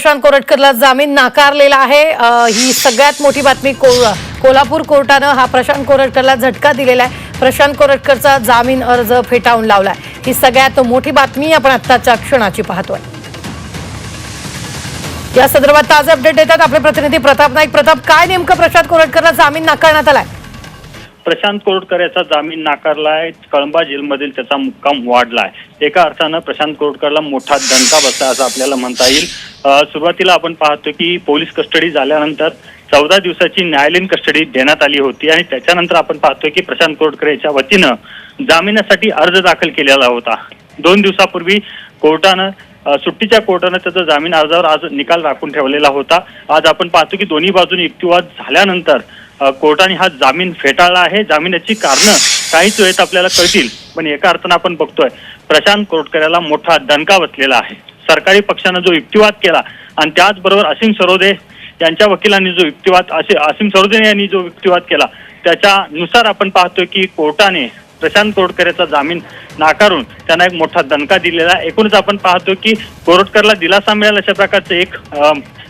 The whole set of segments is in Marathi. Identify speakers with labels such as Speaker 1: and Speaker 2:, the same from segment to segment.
Speaker 1: प्रशांत कोरटकरला जामीन नाकारलेला आहे. ही सगळ्यात मोठी बातमी को कोल्हापूर कोर्टानं हा प्रशांत कोरटकरला झटका दिलेला आहे. प्रशांत कोरटकरचा जामीन अर्ज फेटाळून लावला ही सगळ्यात मोठी बातमी आपण आत्ताच्या क्षणाची पाहतोय. या संदर्भात ताजे अपडेट देतात आपले प्रतिनिधी प्रताप नाईक. प्रताप काय नेमकं प्रशांत कोरटकरला जामीन नाकारण्यात आलाय?
Speaker 2: प्रशांत कोरटकर याचा जामीन नाकारलाय. कळंबा जेलमधील त्याचा मुक्काम वाढलाय. एका अर्थानं प्रशांत कोरटकरला मोठा दणका बसला असं आपल्याला म्हणता येईल. सुरुवातीला आपण पाहतो की पोलीस कस्टडी झाल्यानंतर चौदा दिवसाची न्यायालयीन कस्टडी देण्यात आली होती आणि त्याच्यानंतर आपण पाहतोय की प्रशांत कोरटकर याच्या वतीनं जामिनासाठी अर्ज दाखल केलेला होता. दोन दिवसापूर्वी कोर्टानं सुट्टीच्या कोर्टानं त्याचा जामीन अर्जावर आज निकाल राखून ठेवलेला होता. आज आपण पाहतो की दोन्ही बाजूने युक्तिवाद झाल्यानंतर कोर्टाने हा जामीन फेटाळला आहे. जामिनाची कारणं काहीच वेळेत आपल्याला कळतील पण एका अर्थानं आपण बघतोय प्रशांत कोरटकर याला मोठा दणका बसलेला आहे. सरकारी पक्षानं जो युक्तिवाद केला आणि त्याचबरोबर असीम सरोदे यांच्या वकिलांनी जो युक्तिवाद असे असीम सरोदे यांनी जो युक्तिवाद केला त्याच्यानुसार आपण पाहतोय की कोर्टाने प्रशांत कोरटकरेचा जामीन नाकारून त्यांना एक मोठा दणका दिलेला आहे. एकूणच आपण पाहतो की कोरटकरला दिलासा मिळेल अशा प्रकारचं एक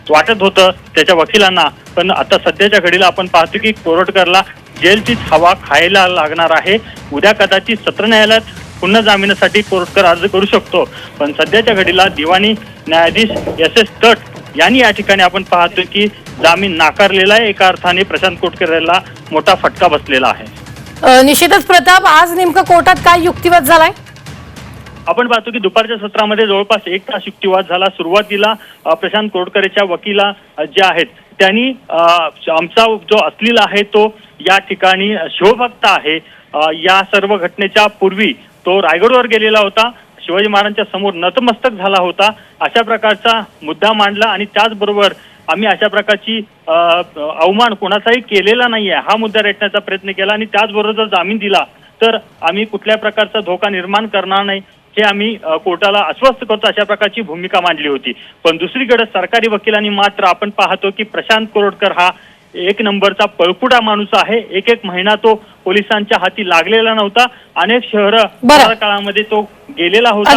Speaker 2: वाटत होतं त्याच्या वकिलांना. पण आता सध्याच्या घडीला आपण पाहतो की कोरटकरला जेलचीच हवा खायला लागणार आहे. उद्या कदाचित सत्र न्यायालयात पुन्हा जामिनासाठी कोरटकर अर्ज करू शकतो. पण सध्याच्या घडीला दिवाणी न्यायाधीश एस एस तट यांनी या ठिकाणी आपण पाहतो की जामीन नाकारलेला आहे. एका अर्थाने प्रशांत कोटकर याला मोठा फटका बसलेला आहे.
Speaker 1: निश्चितच प्रताप आज नेमकं कोर्टात काय युक्तिवाद झालाय?
Speaker 2: आपण पाहतो की दुपारच्या सत्रामध्ये जवळपास एक तास युक्तिवाद झाला. सुरुवातीला प्रशांत कोडकरेच्या वकिला जे आहेत त्यांनी आमचा जो असलेला आहे तो या ठिकाणी शिवभक्त आहे. या सर्व घटनेच्या पूर्वी तो रायगडवर गेलेला होता. शिवाजी महाराजांच्या समोर नतमस्तक झाला होता. अशा प्रकारचा मुद्दा मांडला आणि त्याचबरोबर आम्ही अशा प्रकारची अवमान कोणाचाही केलेला नाहीये. हा मुद्दा रेटण्याचा प्रयत्न केला आणि त्याचबरोबर जर जामीन दिला तर आम्ही कुठल्या प्रकारचा धोका निर्माण करणार नाही हे आम्ही कोर्टाला आश्वस्त करतो. अशा प्रकारची भूमिका मांडली होती. पण दुसरीकडे सरकारी वकिलांनी मात्र आपण पाहतो की प्रशांत कोरोडकर हा एक नंबरचा पळकुटा माणूस आहे. एक एक महिना तो पोलिसांच्या हाती लागलेला नव्हता. अनेक शहरं. काळामध्ये तो गेलेला होता.